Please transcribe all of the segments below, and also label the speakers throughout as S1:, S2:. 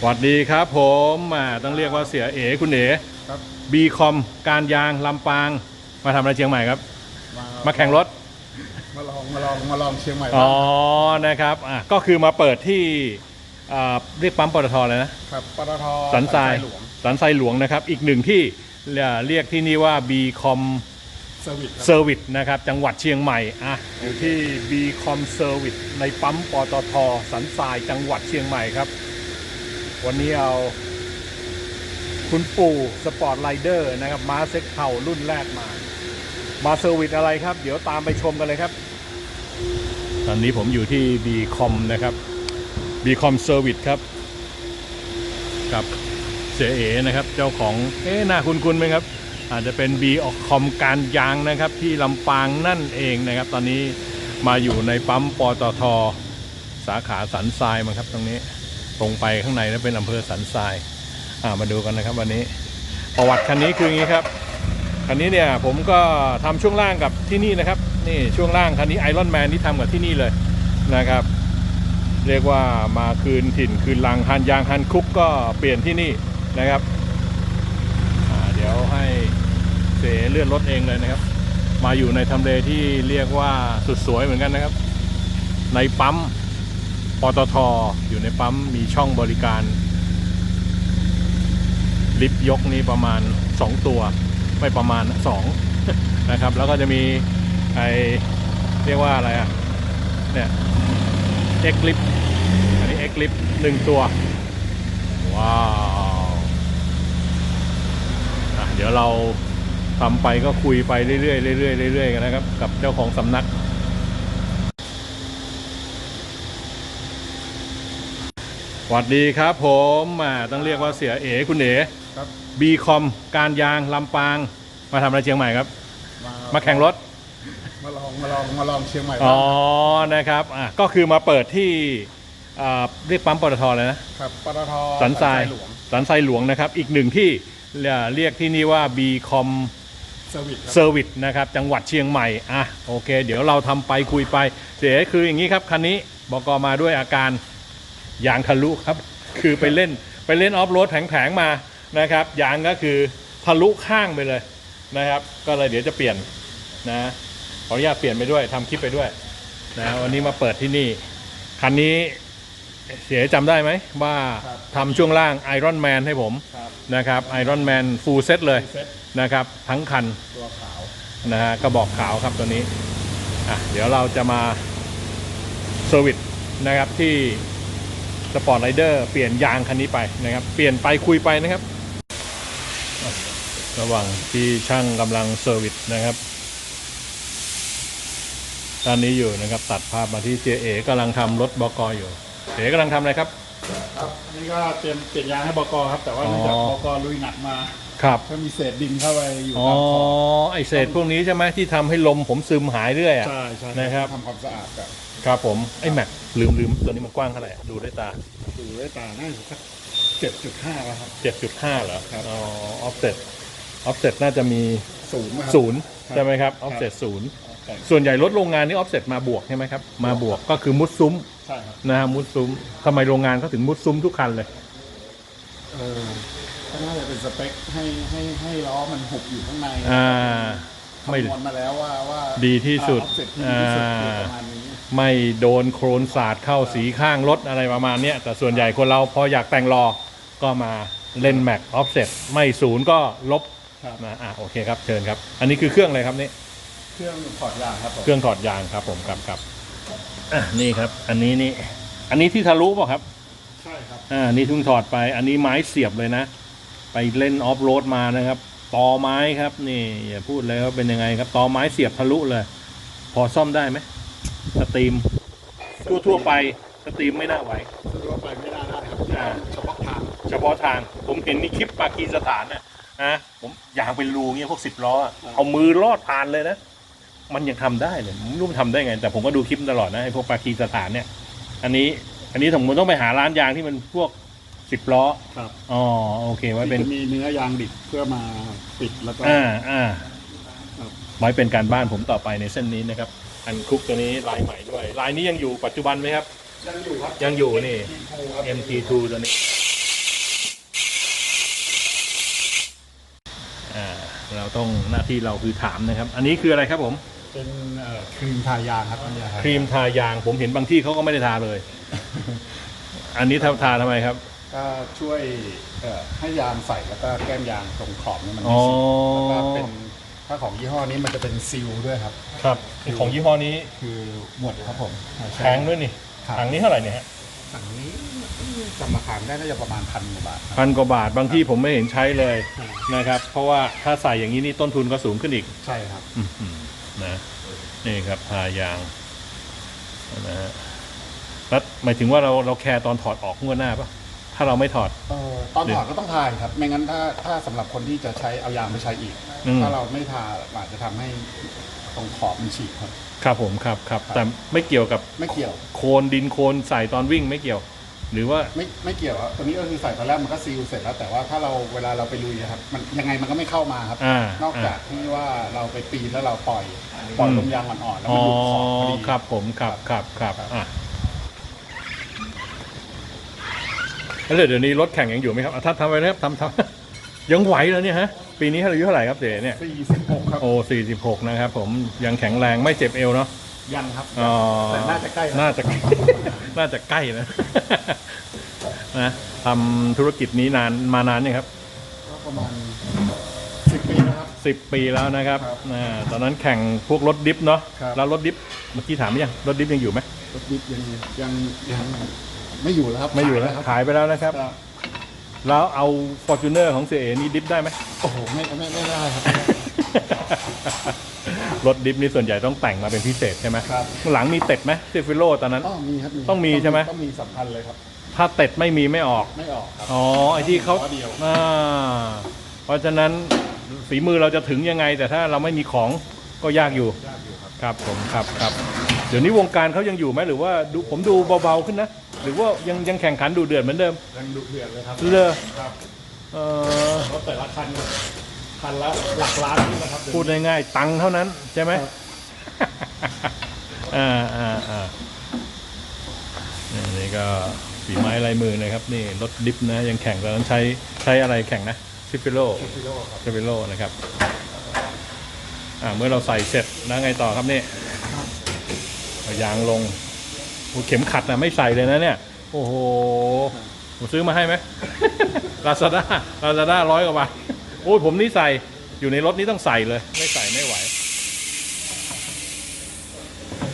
S1: สวัสดีครับผมอ่าต้องเรียกว่าเสียเอ๋คุณเอ๋
S2: ครับ
S1: บีคอมการยางลำปาง มาทำอะไรเชียงใหม่ครับ มาแข่งรถ
S2: มาลองมาลองมาลองเชียงใหม่
S1: อ๋อ
S2: บ้าง
S1: นะครับอะก็คือมาเปิดที่อ่าเรียกปั๊มปตทเลยนะ
S2: ครับปตท
S1: สันทราย
S2: หลวง
S1: สันทรายหลวงนะครับ อีกหนึ่งที่เรียเรียกที่นี่ว่า b c o m
S2: เซอร์วิสครับ
S1: Service นะครับ จังหวัดเชียงใหม่อะอยู่ที่ b c o m Service ในปั๊มปตทสันทรายจังหวัดเชียงใหม่ครับ วันนี้เอา คุณปู่สปอร์ตไลเดอร์นะครับมาเซ็กเทารุ่นแรกมา มาเซอร์วิสอะไรครับ เดี๋ยวตามไปชมกันเลยครับ ตอนนี้ผมอยู่ที่ b c o m นะครับ b c o m Service ครับ กับเสียเอนะครับ เจ้าของเอ๊ะน่าคุ้นๆไหมครับ อาจจะเป็น b ออกคอมการยางนะครับ ที่ลำปางนั่นเองนะครับ ตอนนี้มาอยู่ในปั๊มปตทสาขาสันทรายมั้งครับตรงนี้ ตรงไปข้างในนั้นเป็นอำเภอสันทรายอ่ามาดูกันนะครับวันนี้ประวัติคันนี้คืออย่างนี้ครับคันนี้เนี่ยผมก็ทำช่วงล่างกับที่นี่นะครับนี่ช่วงล่างคันนี้ไอรอนแมนที่ทำกับที่นี่เลยนะครับ เรียกว่ามาคืนถิ่นคืนลังฮันยางฮันคุกก็เปลี่ยนที่นี่นะครับเดี๋ยวให้เสเลื่อนรถเองเลยนะครับ มาอยู่ในทำเลที่เรียกว่าสุดสวยเหมือนกันนะครับ ในปั๊ม ปตทอยู่ในปั๊มมีช่องบริการ ลิฟต์ยกนี้ประมาณ 2 ตัว ไม่ประมาณ 2 นะครับ แล้วก็จะมีไอเรียกว่าอะไรอะเนี่ยเอ็กลิฟอันนี้เอ็กลิฟหนึ่งตัว ว้าวเดี๋ยวเราทำไปก็คุยไปเรื่อยๆเรื่อยๆเรื่อยๆกันนะครับ กับเจ้าของสำนัก สวัสดีครับผมอ่าต้องเรียกว่าเสียเอ๋คุณเอ๋
S2: ครับ
S1: บีคอมการยางลำปาง มาทำอะไรเชียงใหม่ครับ มาแข่งรถ
S2: มาลองมาลองมาลองเชียงใหม่
S1: อ๋
S2: บ้า
S1: องนะครับอะก็คือมาเปิดที่อ่าเรียกปั๊มปตทเลยนะ
S2: ครับปตท
S1: สันทราย
S2: หลวง
S1: สันทรายหลวงนะครับ อีกหนึ่งที่เรียเรียกที่นี่ว่า b c o m
S2: เซอร์วิสครับ
S1: Service นะครับจังหวัดเชียงใหม่อะโอเค เดี๋ยวเราทำไปคุยไป เสียคืออย่างนี้ครับ คันนี้บกมาด้วยอาการ ยางทะลุครับ คือไปเล่นไปเล่นออฟโรดแผงๆมานะครับ ยางก็คือทะลุข้างไปเลยนะครับ ก็เลยเดี๋ยวจะเปลี่ยนนะขออนุญาตเปลี่ยนไปด้วยทำคลิปไปด้วยนะวันนี้มาเปิดที่นี่ คันนี้เสียจำได้ไหมว่าทำช่วงล่างไอรอนแมนให้ผมนะครับไอรอนแมนฟูลเซตเลยนะครับ ทั้งคัน
S2: ตัวขาว
S1: นะฮะกระบอกขาวครับตัวนี้อะเดี๋ยวเราจะมาเซอร์วิสนะครับที่ สปอร์ตไรเดอร์เปลี่ยนยางคันนี้ไปนะครับ เปลี่ยนไปคุยไปนะครับอะระหว่างที่ช่างกำลังเซอร์วิสนะครับตอนนี้อยู่นะครับ ตัดภาพมาที่เจเอกำลังทำรถบกอยู่เอกำลังทำอะไรครับ
S2: ครับอันนี่ก็เตรียมเปลี่ยนยางให้บกครับ แต่ว่าเนื่องจาก
S1: อ๋อ
S2: บกลุยหนักมา
S1: ครับ
S2: ก็มีเศษดินเข้าไปอยู่
S1: อ๋อ
S2: ตามคอ
S1: ไอเศษพวกนี้ใช่ไหมที่ทำให้ลมผมซึมหายเรื่อยอะ
S2: ใช่ใช่
S1: นะครับ
S2: ทำความสะอาดกับ
S1: ครับผมไอ้แม็กลืมลืมตัวนี้มันกว้างเท่าไหร่อะดูด้วยตา
S2: ดูด้วยตาน่าจะสักเจ็ดจุดห้าแล้วครับ
S1: 7.5เหรอ
S2: ครับ
S1: อ๋อออฟเซ็ตออฟเซ็ตน่าจะมี
S2: ศูนย์นะครับ
S1: ศูนย์
S2: ครับ
S1: ใช่ไหมครับอ
S2: ครั
S1: อบฟเซ็ตศูนย์
S2: แต่
S1: ส่วนใหญ่รถโรงงานนี่ออฟเซ็ตมาบวกใช่ไหมครับมาบวกก็คือมุดซุ้ม
S2: ใช่ครับ
S1: นะฮะมุดซุ้มทำไมโรงงานเขาถึงมุดซุ้มทุกคันเลย
S2: เออก็น่าจะเป็นสเปคให้ให้ให้ล้อมันหุบอยู่ข้างใน
S1: อ่าไม่
S2: คำนวณมาแล้วว่าว่า
S1: ดีที่สุด
S2: อ่า offset ที่ดีที่สุดคือ
S1: อ่า
S2: ประมาณนี้
S1: ไม่โดนโครนสาดเข้าสีข้างรถอะไรประมาณเนี้ยแต่ส่วนใหญ่คนเราพออยากแต่งรอก็มาเล่นแม็กออฟเซ็ตไม่ศูนย์ก็ลบ
S2: ครับ
S1: นะอะโอเคครับเชิญครับ อันนี้คือเครื่องอะไรครับนี่
S2: เครื่องถอดยางครับผม
S1: เครื่องถอดยางครับผมครับครับอะนี่ครับ อันนี้นี่อันนี้ที่ทะลุเปล่ะครับ
S2: ใช่ครับ
S1: อ่านี่เพิ่งถอดไป อันนี้ไม้เสียบเลยนะ ไปเล่นออฟโรดมานะครับตอไม้ครับ นี่อย่าพูดเลยว่าเป็นยังไงครับตอไม้เสียบทะลุเลย พอซ่อมได้ไหม สตรีมทั่วทั่วๆไปสตรีมไม่น่าไหว
S2: สะดวกไปไม่ได้ได้ครับ
S1: อ่า
S2: เฉพาะทาง
S1: เฉพาะทางผมเห็นในคลิปปากีสถานนะนะผมยางเป็นรูเงี้ยพวกสิบล้ออะเอามือลอดผ่านเลยนะ มันยังทำได้เลยผมไม่รู้มันทำได้ไง แต่ผมก็ดูคลิปตลอดนะไอ้พวกปากีสถานเนี่ย อันนี้ อันนี้สมมติต้องไปหาร้านยางที่มันพวกสิบล้อ
S2: ครับ
S1: อ๋อโอเค ไว้เป็น
S2: ที่จะมีเนื้อยางดิบเพื่อมาปิดแล้วก็
S1: อ่าอ่า
S2: ครับ
S1: ไว้เป็นการบ้านผมต่อไปในเส้นนี้นะครับันคุกตัวนี้ลายใหม่ด้วย ลายนี้ยังอยู่ปัจจุบันไหมครับ
S2: ยังอยู่ครับ
S1: ยังอยู่นี่ MT2 ตัวนี้เราต้องหน้าที่เราคือถามนะครับ อันนี้คืออะไรครับผม
S2: เป็นครีมทายางครับอันนี้ครี
S1: มทายางผมเห็นบางที่เขาก็ไม่ได้ทาเลย อันนี้ทาทาทำไมครับ
S2: ก็ช่วยให้ยางใสแล้วก็แก้มยางตรงขอบนี่มันไม่สุดแล้ว ถ้าของยี่ห้อนี้มันจะเป็นซีลด้วยครับ
S1: ครับของยี่ห้อนี้
S2: คือหมดครับผม
S1: แพงด้วยนี่
S2: ครับ
S1: ถังนี้เท่าไหร่เนี่ยฮะ
S2: ถังนี้จำราคาไม่ได้น่าจะประมาณพันกว่าบาทครับ
S1: พันกว่าบาทบางที่ผมไม่เห็นใช้เลย
S2: ครับ
S1: นะครับ เพราะว่าถ้าใส่อย่างนี้นี่ต้นทุนก็สูงขึ้นอีก
S2: ใช่ครับ
S1: อื้อหือนะนี่ครับทายางนะฮะแล้วหมายถึงว่าเราเราแคร์ตอนถอดออกงวดหน้าปะ ถ้าเราไม่ถอด
S2: เอ่อตอนถอดก็ต้องทายครับ ไม่งั้นถ้าถ้าสำหรับคนที่จะใช้เอายางไปใช้อีก
S1: อืม
S2: ถ้าเราไม่ทาอาจจะทำให้ตรงขอบมันฉีกครับ
S1: ครับผมครับครับ
S2: ครับ
S1: แต่ไม่เกี่ยวกับ
S2: ไม่เกี่ยว
S1: โคลนดินโคลนใส่ตอนวิ่งไม่เกี่ยว หรือว่า
S2: ไม่ไม่เกี่ยวครับตัวนี้ก็คือใส่ตอนแรกมันก็ซีลเสร็จแล้ว แต่ว่าถ้าเราเวลาเราไปลุยนะครับ มันยังไงมันก็ไม่เข้ามาครับ
S1: อ่าน
S2: อกจากที่ว่าเราไปปีนแล้วเราปล่อย ปล่อยลมยางอ่อนๆแล้ว
S1: อ๋
S2: มั
S1: อน
S2: หลุดขอบพอดี
S1: ครับผมครับครับครับอะ แล้วเดี๋ยวนี้รถแข่งยังอยู่ไหมครับอะท่านทำไปนะครับทำทำยังไหวแล้วเนี่ยฮะ ปีนี้อายุเท่าไหร่ครับเด๋เนี่ย
S2: สี่สิบหกครับ
S1: โอ้สี่สิบหกนะครับผมยังแข็งแรงไม่เจ็บเอวเนาะ
S2: ยังครับ
S1: อ๋อ
S2: แต่น่าจะใกล้แล้ว
S1: น่าจะ น่าจะใกล้นะ นะทำธุรกิจนี้นานมานานเนี่ยครับ
S2: ก็ประมาณสิบปีนะครับ
S1: สิบปีแล้วนะครับ
S2: ครับ
S1: อ่าตอนนั้นแข่งพวกรถดิฟเนาะ
S2: ครับ
S1: แล้วรถดิฟเมื่อกี้ถามหรือยัง รถดิฟยังอยู่ไหม
S2: รถดิฟยังยังยัง ไม่อยู่แล้วครับ
S1: ไม่อยู่แล้ว
S2: ขาย
S1: ขายไปแล้วนะครับ
S2: ครับ
S1: แล้วเอา f o r t u n e r ของเสียเอนี่ดิฟได้ไหม
S2: โอ้โหไม่ไม่ไม่ได้ครับ
S1: รถดิฟนี่ส่วนใหญ่ต้องแต่งมาเป็นพิเศษใช่ไหม
S2: ครับ
S1: หลังมีเต็ดไหมเซฟิโลตอนนั้น
S2: อ๋อมีครับ
S1: ต้องมีใช่ไหม
S2: ต้องมีสำคัญเลยครับ
S1: ถ้าเต็ดไม่มีไม่ออก
S2: ไม่ออกครับ
S1: อ๋อไอที่เขา
S2: ล้อเดียว
S1: อ่าเพราะฉะนั้นฝีมือเราจะถึงยังไง แต่ถ้าเราไม่มีของก็ยากอยู่
S2: ยากอยู่ครับ
S1: ครับผมครับครับ เดี๋ยวนี้วงการเขายังอยู่ไหมหรือว่าดูผมดูเบาๆขึ้นนะ หรือว่ายังยังแข่งขันดูเดือดเหมือนเดิม
S2: ยังดุเดือดเลยครับ
S1: เลอ
S2: ครับ
S1: เออ
S2: รถแต่ละคันคันละหลักล้านนี่นะครับ
S1: พูดง่ายๆตังค์เท่านั้นใช่ไหม
S2: ครับ
S1: อ่าอ่าอ่านี่นี่ก็ฝีไม้ลายมือนะครับ นี่รถดิฟนะยังแข่งตอนนั้นใช้ใช้อะไรแข่งนะซิฟิโล
S2: กิโลครับ
S1: เซเวโลนะครับอ่าเมื่อเราใส่เสร็จแล้วไงต่อครับนี่เอายางลง โอ้เข็มขัดนะไม่ใส่เลยนะเนี่ย โอ้โห ผมซื้อมาให้ไหมลาซาด้าลาซาด้าร้อยกว่าบาทโอ้ยผมนี่ใส่ อยู่ในรถนี้ต้องใส่เลย ไม่ใส่ไม่ไหว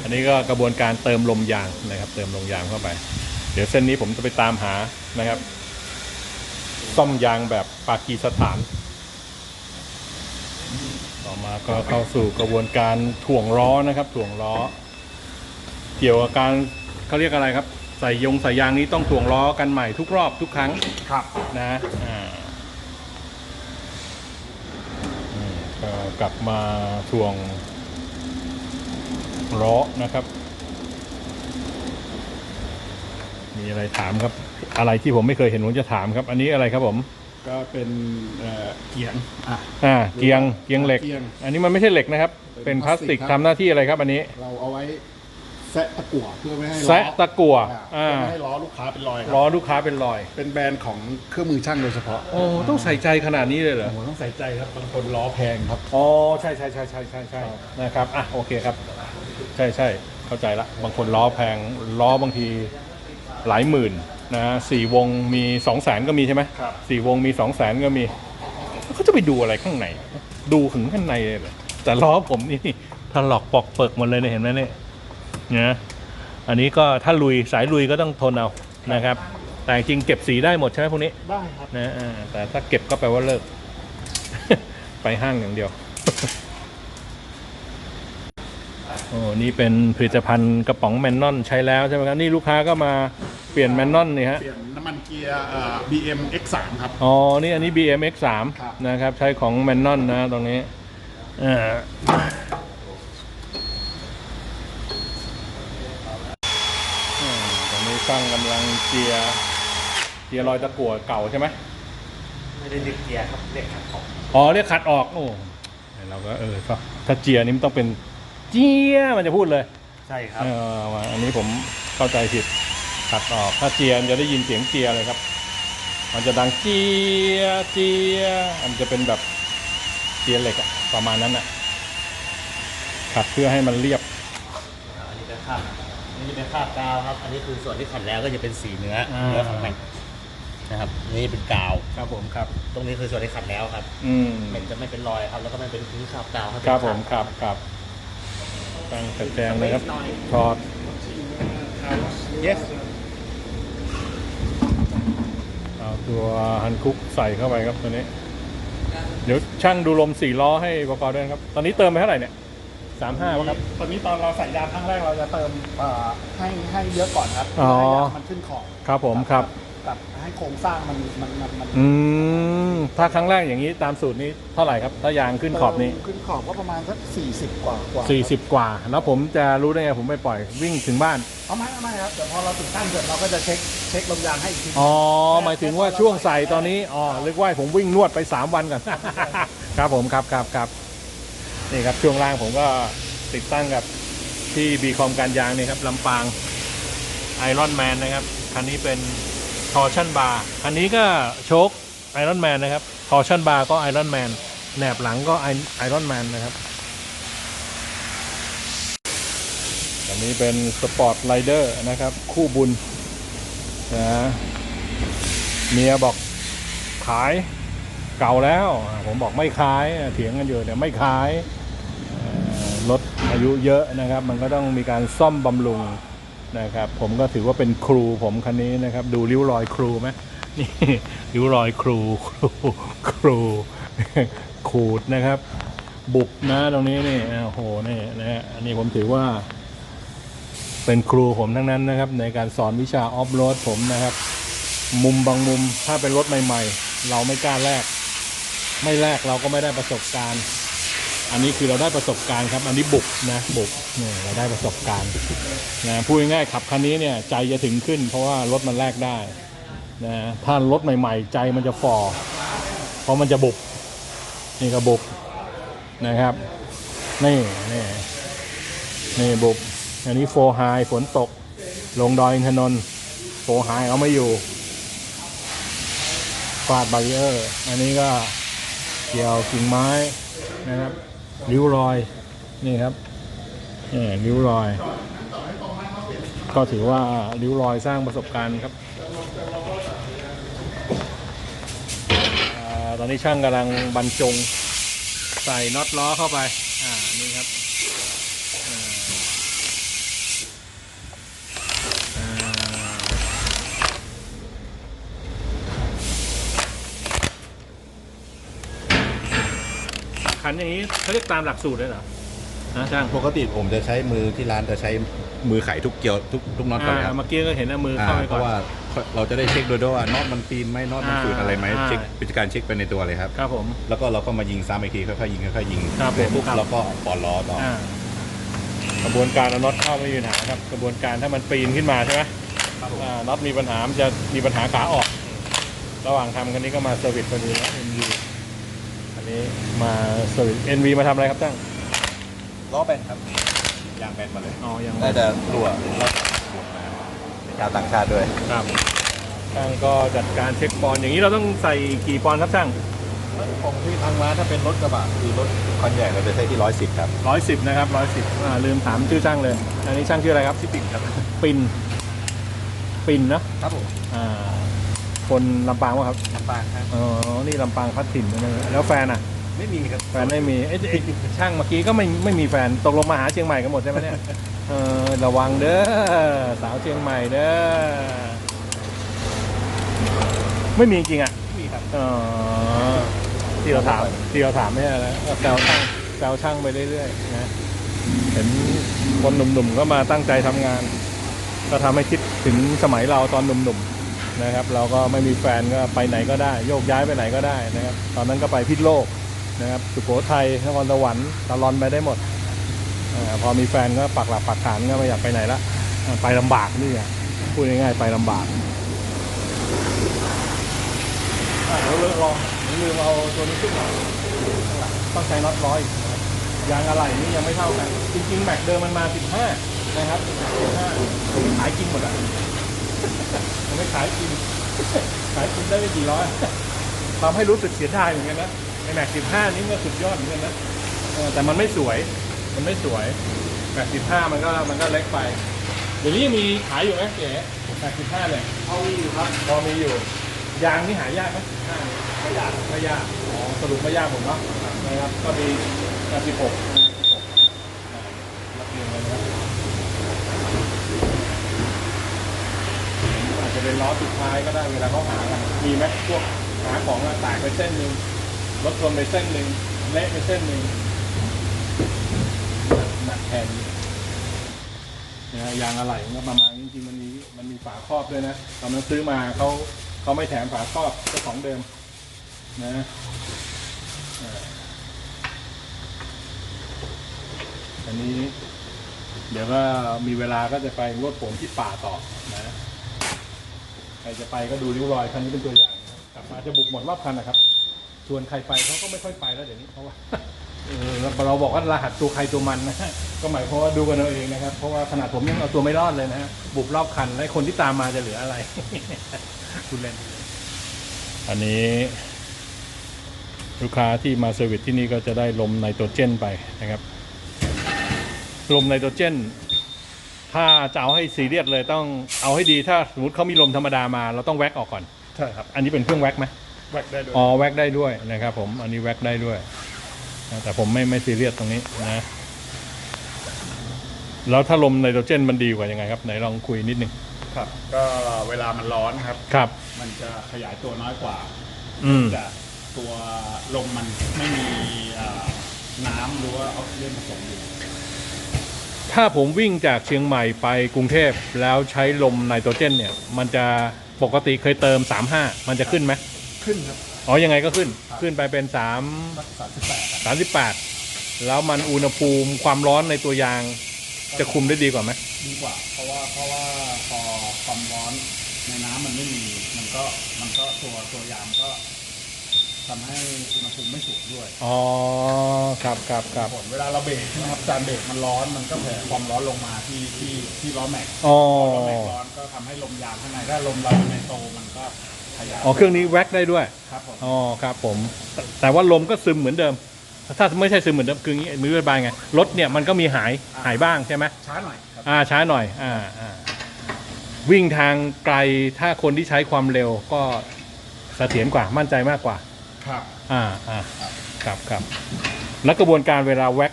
S1: อันนี้ก็กระบวนการเติมลมยางนะครับ เติมลมยางเข้าไป เดี๋ยวเส้นนี้ผมจะไปตามหานะครับ ซ่อมยางแบบปากีสถาน ต่อมาก็เข้าสู่กระบวนการถ่วงล้อนะครับ ถ่วงล้อ เกี่ยวกับการ เขาเรียกอะไรครับ ใส่ยงใส่ยางนี้ต้องถ่วงล้อกันใหม่ทุกรอบทุกครั้ง
S2: ครับ
S1: นะอ่าอืมก็กลับมาถ่วงล้อนะครับ มีอะไรถามครับ อะไรที่ผมไม่เคยเห็นผมจะถามครับ อันนี้อะไรครับผม
S2: ก็เป็นเอ่อเกียงอะ
S1: อ่าเกียงเกียงเหล็ก
S2: เกียง
S1: อันนี้มันไม่ใช่เหล็กนะครับ
S2: เป็
S1: เป็น
S2: น
S1: พลาสติก
S2: พลาสติกครับ
S1: ทำหน้าที่อะไรครับอันนี้
S2: เราเอาไว้ แซะตะกั่วเพื่อไม่ให้ล้อ
S1: แซะตะกั่ว
S2: อ่า
S1: อ่า
S2: เพื่อไม่ให้ล้อลูกค้าเป็นรอยค
S1: ล้
S2: รั
S1: อบลูกค้าเป็นรอย
S2: เป็นแบรนด์ของเครื่องมือช่างโดยเฉพาะ
S1: โอ้ต้องใส่ใจขนาดนี้เลยเหรอ
S2: โอ้โหต้องใส่ใจครับบางคนล้อแพงครับ
S1: อ๋อใช่ใช่ใช่ใช่ใช่ใช่นะครับอะโอเคครับ ใช่ใช่เข้าใจละบางคนล้อแพงล้อบางทีหลายหมื่นนะสี่วงมีสองแสนก็มีใช่ไหม
S2: ครับ
S1: สี่วงมีสองแสนก็มีเขาจะไปดูอะไรข้างใน ดูถึงข้างในเลยเหรอแต่ล้อผมนี่ถลอกปอกเปิกหมดเลยเนี่ยเห็นไหมเนี่ย นะอันนี้ก็ถ้าลุยสายลุยก็ต้องทนเอานะครับ แต่จริงๆเก็บสีได้หมดใช่ไหมพวกนี้
S2: ได้ครับ
S1: นะอ่าแต่ถ้าเก็บก็แปลว่าเลิก ไปห้างอย่างเดียวโอ้นี่เป็นผลิตภัณฑ์กระป๋องแมนนอนใช้แล้วใช่ไหมครับนี่ลูกค้าก็มาเปลี่ยนแมนนอนนี่ฮะ
S2: เปลี่ยนน้ำมันเกียร์เอ่อ BM X3 ครับ
S1: อ๋อ นี่อันนี้ BMX
S2: ครับ
S1: 3นะครับ ใช้ของแมนนอนนะตรงนี้อ่าอ่าตรงนี้ ช่างกำลังเจียร์เจียร์รอยตะกั่วเก่าใช่ไหม
S3: ไม่ได้เรียกเกียร์ครับเรียกขัดของ
S1: อ๋อเรียกขัดออกโอ้เราก็เออก็ถ้าเจียร์นี่มันต้องเป็นเจียมันจะพูดเลย
S3: ใช่ครับ
S1: เออมาอันนี้ผมเข้าใจผิดขัดออกถ้าเจียมันจะได้ยินเสียงเจียเลยครับ มันจะดังเจียเจียมันจะเป็นแบบเกียร์เหล็กอะประมาณนั้นอะขัดเพื่อให้มันเรียบ
S3: อันนี้เป็นคราบ อันนี้เป็นคราบกาวครับ อันนี้คือส่วนที่ขัดแล้วก็จะเป็นสีเนื้อ
S1: อ่า
S3: เนื้อของแม็กนะครับ นี่เป็นกาว
S1: ครับผมครับ
S3: ตรงนี้คือส่วนที่ขัดแล้วครับ
S1: อืม
S3: มันจะไม่เป็นรอยครับ แล้วก็ไม่เป็นพื้นคราบกาวครับ
S1: ครับผมครับครับตั้งจัดแจงเลยครับถอด
S3: yes
S1: เอาตัวฮันคุกใส่เข้าไปครับตัวนี้ เดี๋ยวช่างดูลมสี่ล้อให้อุปกรณ์ด้วยนะครับ ตอนนี้เติมไปเท่าไหร่เนี่ย สามห้าครับ
S2: ตอนนี้ตอนเราใส่ยางครั้งแรกเราจะเติมเอ่อให้ให้เยอะก่อนครับ
S1: อ๋อ
S2: ให้ยางมันขึ้นขอบ
S1: ครับผมครับ
S2: แบบให้โครงสร้างมันมันมันมัน
S1: อืม ถ้าครั้งแรกอย่างนี้ตามสูตรนี้เท่าไหร่ครับ ถ้ายางขึ้นขอบนี้
S2: เติมขึ้นขอบก็ประมาณสักสี่สิบกว่ากว่า
S1: 40 กว่า แล้วผมจะรู้ได้ไงผมไปปล่อยวิ่งถึงบ้าน
S2: เอาไม่เอาไม่ครับเดี๋ยวพอเราติดตั้งเสร็จเราก็จะเช็คเช็คลมยางให้อีกที
S1: อ๋อ หมายถึงว่าช่วงใส่ตอนนี้ อ๋อเรียกว่าผมวิ่งนวดไป 3 วันก่อน ครับผมครับครับครับ นี่ครับช่วงล่างผมก็ติดตั้งกับที่บีคอมการยางนี่ครับลำปางไอรอนแมนนะครับคันนี้เป็นทอร์ชันบาร์คันนี้ก็โชคไอรอนแมนนะครับทอร์ชันบาร์ก็ไอรอนแมนแหนบหลังก็ไอรอนแมนนะครับอันนี้เป็นสปอร์ตไ i เดอร์นะครับ คู่บุญนะเมียบอกขาย เก่าแล้ว ผมบอกไม่ขายเถียงกันอยู่เนี่ยไม่ขายเอ่อรถอายุเยอะนะครับ มันก็ต้องมีการซ่อมบำรุงนะครับ ผมก็ถือว่าเป็นครูผมคันนี้นะครับ ดูริ้วรอยครูไหมนี่ริ้วรอยครูครูครูขูดนะครับ บุบนะตรงนี้นี่โอ้โหนี่นะฮะอันนี้ผมถือว่าเป็นครูผมทั้งนั้นนะครับ ในการสอนวิชาออฟโรดผมนะครับ มุมบางมุมถ้าเป็นรถใหม่ ๆ เราไม่กล้าแลก ไม่แลกเราก็ไม่ได้ประสบการณ์ อันนี้คือเราได้ประสบการณ์ครับ อันนี้บุกนะบุกเนี่ยเราได้ประสบการณ์นะพูดง่ายๆขับคันนี้เนี่ยใจจะถึงขึ้น เพราะว่ารถมันแลกได้นะถ้ารถใหม่ ๆ ใจมันจะฟอเพราะมันจะบุกนี่ก็บุกนะครับนี่นี่นี่บุกอันนี้โฟไฮฝนตก ลงดอยอินทนนท์โฟไฮเอาไม่อยู่ฟาดบารีเออร์ อันนี้ก็ เกี่ยวกิ่งไม้นะครับริ้วรอยนี่ครับนี่ริ้วรอย ก็ถือว่าริ้วรอยสร้างประสบการณ์ครับอตอนนี้ช่างกำลังบรรจงใส่น็อตล้อเข้าไป อ่า นี่ครับ ขันอย่างนี้เขาเรียกตามหลักสูตรเลยเหรอนะช่าง
S4: ปกติผมจะใช้มือที่ร้านจะใช้มือไขทุกเกลียวทุกทุกน็อตก่อนเลยค
S1: อ่า
S4: รับ
S1: เมื่อกี้ก็เห็นเอามือ
S4: อ่า
S1: เข้าไป
S4: เพ
S1: ก่อน
S4: ราะว่าเราจะได้เช็คโดยด้วยว่าน็อตมันปีนไหมน็อตมัน
S1: อ่า
S4: ฝืดอะไรไหม
S1: อ่า
S4: เช็คเป็นการเช็คไปในตัวเลยครับ
S1: ครับผม
S4: แล้วก็เราก็มายิงซ้ำอีกทีค่อยๆยิงค่อยๆยิง
S1: ครับ
S4: เสร็จปุ๊บ
S1: ผมครับ
S4: เราก็ปอนล้อต่ออ
S1: อ่ากระบวนการเอาน็อตเข้าไม่มีปัญหาครับ กระบวนการถ้ามันปีนขึ้นมาใช่ไหมอ่าน็อตมีปัญหามันจะมีปัญหาขาออก ระหว่างทำคันนี้ก็มาเซอร์วิสพอดีนะ NV อันนี้มาเซอร์วิส NV มาทำอะไรครับตั้ง
S4: ล้อแบนครับยางแบนมาเลย
S1: อ๋อยัง
S4: น่าจะรั่วแล้วหมดมาชาวต่างชาติด้วย
S1: ครับช่างก็จัดการเช็คปอนด์อย่างนี้เราต้องใส่กี่ปอนด์ครับช่าง
S4: ของที่ทางม้าถ้าเป็นรถกระบะคือรถคันใหญ่เราจะใช้ที่ร้อยสิบครับ
S1: ร้อยสิบนะครับร้อยสิบอ่าลืมถามชื่อช่างเลย อันนี้ช่างชื่ออะไรครับชื่อปิ่นครับปิ่นปิ่นนะครับ
S4: ผม
S1: อ่า คนลำปางวะครับ
S4: ลำปางครับ
S1: อ๋อนี่ลำปางพัดถิ่นใช่ไหมแล้วแฟนอะ
S4: ไม่มีครับ
S1: แฟนไม่มีเอ้ยเอ้ยช่างเมื่อกี้ก็ไม่ไม่มีแฟนตกลงมาหาเชียงใหม่กันหมดใช่ไหมเนี่ยเออระวังเด้อสาวเชียงใหม่เด้อไม่มีจริงอะ
S4: ไม่มีครับ
S1: เออที่เราถามที่เราถามไม่ใช่แล้วก็แซวช่างแซวช่างไปเรื่อยๆนะเห็นคนหนุ่มๆก็มาตั้งใจทำงาน ก็ทำให้คิดถึงสมัยเราตอนหนุ่มๆ นะครับ เราก็ไม่มีแฟนก็ไปไหนก็ได้ โยกย้ายไปไหนก็ได้นะครับ ตอนนั้นก็ไปพิษโลกนะครับสุโขทัยนครสวรรค์ตะลอนไปได้หมดอพอมีแฟนก็ปักหลักปักฐานก็ไม่อยากไปไหนละไปลำบากนี่ไงพูดง่ายๆไปลำบากเดี๋ยวเราลองลืมเอาตัวนี้ขึ้นต้องใช้น็อตร้อยยางอะไหล่นี่ยังไม่เท่ากัน จริงๆแม็กเดิมมันมา 15 นะครับ 15ขายกินหมดอะ ยังไม่ขายกิน ขายกินได้ไม่กี่ร้อยทำให้รู้สึกเสียดายเหมือนกันนะไอแม็กสิบห้านี่ก็สุดยอดเหมือนกันนะเออแต่มันไม่สวย มันไม่สวยแม็กสิบห้ามันก็มันก็เล็กไป เดี๋ยวนี้ยังมีขายอยู่ไหมเก๋แม็กสิบห้าเนี่ย
S3: เอามีอยู่ครับ
S1: พอมีอยู่ ยางนี่หายากไหมสิบห้าไม่ยากไม่ยาก อ๋อ สรุปไม่ยากผมเนาะนะครับ ก็มีแม็กสิบหกรับเรียงเลยนะครับอาจจะ เป็นล้อสุดท้ายก็ได้เวลาเขาหามีไหมพวกหาของอะแตกไปเส้นหนึ่งรถชนไปเส้นหนึ่งเละไปเส้นหนึ่งหนักแทนนะยางอะไหล่มันก็ประมาณนี้จริงๆมันมีมันมีฝาครอบด้วยนะตอนนั้นซื้อมาเขาเขาไม่แถมฝาครอบเจ้าของเดิมนะอันนี้ เดี๋ยวก็มีเวลาก็จะไปรถผมที่ป่าต่อนะ ใครจะไปก็ดูริ้วรอยคันนี้เป็นตัวอย่างนะครับกลับมาจะบุกหมดรอบคันนะครับ ชวนใครไปเขาก็ไม่ค่อยไปแล้วเดี๋ยวนี้เพราะว่าเออเราบอกว่ารหัสตัวใครตัวมันนะฮะก็หมายความว่าดูกันเอาเองนะครับ เพราะว่าขนาดผมยังเอาตัวไม่รอดเลยนะฮะบุกรอบคันและคนที่ตามมาจะเหลืออะไร คุณเล่นอันนี้ลูกค้าที่มาเซอร์วิสที่นี่ก็จะได้ลมไนโตรเจนไปนะครับ ลมไนโตรเจน ถ้าจะเอาให้ซีเรียสเลยต้องเอาให้ดีถ้าสมมติเขามีลมธรรมดามาเราต้องแว็กออกก่อน
S2: ใช่ครับ
S1: อันนี้เป็นเครื่องแว็กไหม
S2: แวกได้ด้วย
S1: อ๋อแว็กได้ด้วยนะครับผมอันนี้แว็กได้ด้วยนะแต่ผมไม่ไม่ซีเรียสตรงนี้นะแล้วถ้าลมไนโตรเจนมันดีกว่ายังไงครับไหนลองคุยนิดนึง
S2: ครับ ก็เวลามันร้อนครับ
S1: ครับ
S2: มันจะขยายตัวน้อยกว่า
S1: อืม
S2: แต่ตัวลมมันไม่มีเอ่อน้ำหรือว่าออกซิเจนผสมอยู่
S1: ถ้าผมวิ่งจากเชียงใหม่ไปกรุงเทพแล้วใช้ลมไนโตรเจนเนี่ย มันจะปกติเคยเติม 35 มันจะขึ้นไหม
S2: ขึ้นครับ
S1: อ๋อ ยังไงก็ขึ้น
S2: ครับ
S1: ขึ้นไปเป็น3
S2: สักสามสิบแปด
S1: 38 แล้วมันอุณหภูมิความร้อนในตัวยางจะคุมได้ดีกว่าไหม
S2: ดีกว่า เพราะว่าเพราะว่าพอความร้อนในน้ำมันไม่มี มันก็มันก็ตัวตัวยางก็ ทำให้อุณหภูมิไม่สูงด้วย
S1: อ๋อครับครับครับ
S2: ผลเวลาเราเบรกนะครับจานเบรกมันร้อนมันก็แผ่ความร้อนลงมาที่ที่ที่ล้อแม็กซ์
S1: อ๋อ
S2: ล้อแม็กซ์ร้อนก็ทำให้ลมยางข้างในถ้าลมเราในโตมันก็ขยาย
S1: อ๋อเครื่องนี้แว็กได้ด้วย
S2: ครับผม
S1: อ๋อครับผมแต่แต่ว่าลมก็ซึมเหมือนเดิม ถ้าไม่ใช่ซึมเหมือนเดิมคืออย่างนี้มือระบายไงรถเนี่ยมันก็มีหายหายบ้างใช่ไหม
S2: ช้าหน่อยครับ
S1: อ่าช้าหน่อยอ่าอ่าวิ่งทางไกลถ้าคนที่ใช้ความเร็วก็เสถียรกว่ามั่นใจมากกว่า
S2: ครับ
S1: อ่าอ่าครับครับแล้วกระบวนการเวลาแว็ก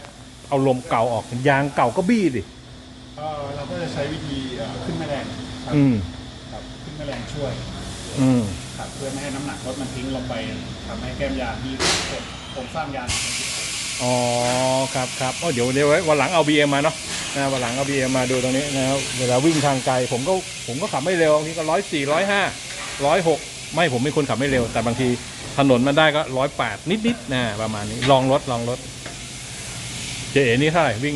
S1: เอาลมเก่าออกยางเก่าก็บี้ดิ
S2: เอ่อเราก็จะใช้วิธีเอ่อขึ้นแม่แรงครับ
S1: อืม
S2: ครับขึ้นแม่แรงช่วย
S1: อืม
S2: ครับเพื่อไม่ให้น้ำหนักรถมันทิ้งลงไปทำให้แก้มยางที่กดโครงสร้างยางมันติด
S1: อ๋อครับครับอ๋อเดี๋ยวเดี๋ยวไว้วันหลังเอา BM มาเนาะนะวันหลังเอา BM มาดูตรงนี้นะครับเวลาวิ่งทางไกลผมก็ผมก็ขับไม่เร็วบางทีก็ร้อยสี่ร้อยห้าร้อยหกไม่ผมเป็นคนขับไม่เร็ว แต่บางทีถ นนมันได้ก็ร้อยแปดนิดๆนะประมาณนี้ ลองรถลองรถ เจเอ๋นี่เท่าไหร่วิ่ง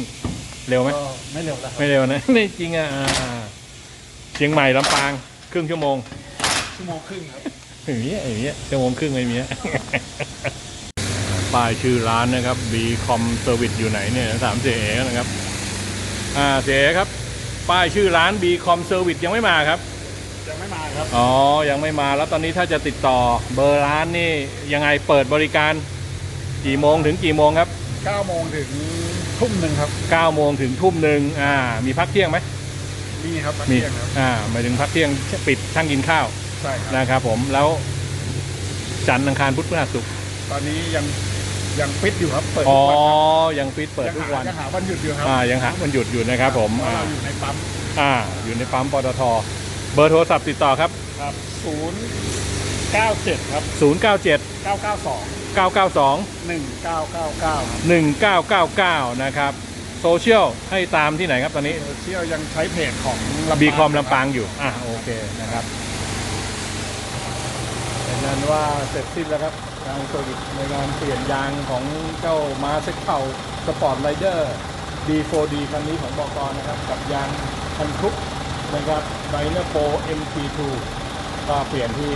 S1: เร็วไหม
S2: ก็ไม่เร็วแล้วครับ
S1: ไม่เร็วนะ นี่จริงอะอ่าอ่าเชียงใหม่ลำปาง ครึ่งชั่วโมง
S2: ชั่วโมงครึ่งครับ
S1: อย่างเงี้ยอย่างเงี้ยชั่วโมงครึ่งไม่มีอะ ป้ายชื่อร้านนะครับ B Com Service อยู่ไหนเนี่ยถามเสียเอนะครับ อ่าเสียเอครับ ป้ายชื่อร้าน B Com Service ยังไม่มาครับ
S2: ยังไม่มาครับ
S1: อ๋อ ยังไม่มาแล้วตอนนี้ถ้าจะติดต่อเบอร์ร้านนี่ยังไงเปิดบริการ กี่โมงถึงกี่โมงครับ
S2: 9โมงถึงทุ่มหนึ่งครับ
S1: 9โมงถึงทุ่มหนึ่งอ่า มีพักเที่ยงไหม
S2: มีครับมา
S1: มี
S2: เที่ยงครับ
S1: อ่าหมายถึงพักเที่ยงปิดช่างกินข้าว
S2: ใช่ครับ
S1: นะครับผมแล้วจันทร์อังคารพุธพฤหัสศุกร์
S2: ตอนนี้ยังยังปิดอยู่ครับเปิด
S1: อ๋
S2: ทุ
S1: อก
S2: วันครับ
S1: ยังปิดเปิดทุกวัน
S2: ยังหาวันหยุดอยู่ครับ
S1: อ่ายังหาวันหยุดอยู่นะครับผม
S2: เพราะ
S1: อ่า
S2: เราอยู่ในปั๊ม
S1: อ่าอยู่ในปั๊มปตท เบอร์โทรศัพท์ติดต่อครับ
S2: ครับศูนย์เก้าเจ็ดครับ
S1: 097
S2: เก้าเก้าสอง
S1: 992
S2: หนึ่งเก้าเก้าเก้าครับ
S1: 1999 นะครับ โซเชียลให้ตามที่ไหนครับตอนนี้
S2: โซเชียลยังใช้เพจของลำปาง
S1: บีคอมลำปางอยู่ อะโอเคนะครับเป็นนั้นว่าเสร็จสิ้นแล้วครับการเซอร์วิสในการเปลี่ยนยางของเจ้ามาเซ็กเ a าสปอร์ตไรเดอร์ D4D คันนี้ของบอกรนะครับ กับยางคันทุก นะครับไดนอร์โป MT2 ก็เปลี่ยนที่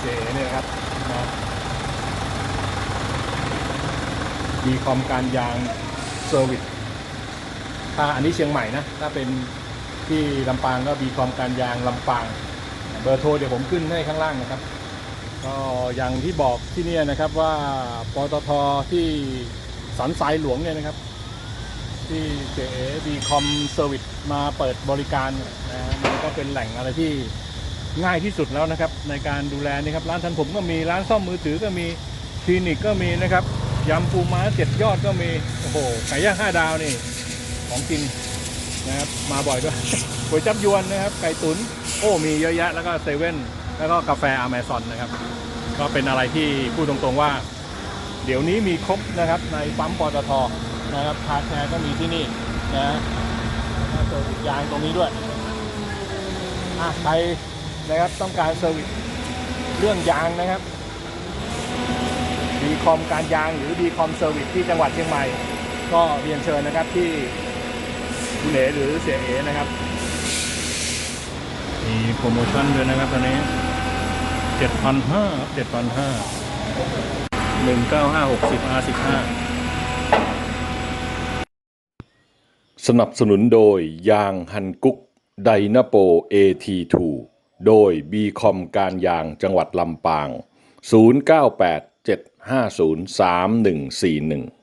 S1: เจเนี่ยครับนะมีคอมการยางเซอร์วิสถ้าอันนี้เชียงใหม่นะ ถ้าเป็นที่ลำปางก็บีคอมการยางลำปาง เบอร์โทรเดี๋ยวผมขึ้นให้ข้างล่างนะครับ ก็อย่างที่บอกที่นี่นะครับว่าปตทที่สันทรายหลวงเนี่ยนะครับ ที่เจบีคอมเซอร์วิสมาเปิดบริการนะฮะมันก็เป็นแหล่งอะไรที่ง่ายที่สุดแล้วนะครับ ในการดูแลนี่ครับร้านทันผมก็มีร้านซ่อมมือถือก็มีคลินิกก็มีนะครับยำปูม้าเจ็ดยอดก็มีโอ้โหไก่ย่างห้าดาวนี่ของจริงนะครับมาบ่อยด้วยก๋วยจับยวนนะครับ ไก่ตุ๋นโอ้มีเยอะแยะแล้วก็เซเว่นแล้วก็กาแฟอเมซอนนะครับก็เป็นอะไรที่พูดตรงๆว่า เดี๋ยวนี้มีครบนะครับในปั๊มปตท นะครับคาแคร์ก็มีที่นี่นะแล้วก็เซอร์วิสยางตรงนี้ด้วยอะใครนะครับต้องการเซอร์วิสเรื่องยางนะครับดีคอมการยางหรือดีคอมเซอร์วิสที่จังหวัดเชียงใหม่ ก็เรียนเชิญนะครับที่คุณเอ๋หรือเสียเอ๋นะครับ มีโปรโมชั่นด้วยนะครับตอนนี้เจ็ดพันห้าเจ็ดพันห้าหนึ่งเก้าห้าหกสิบอาสิบห้า
S5: สนับสนุนโดยยางฮันกุกไดนาโป AT2 โดยบีคอมการยางจังหวัดลำปาง 0987503141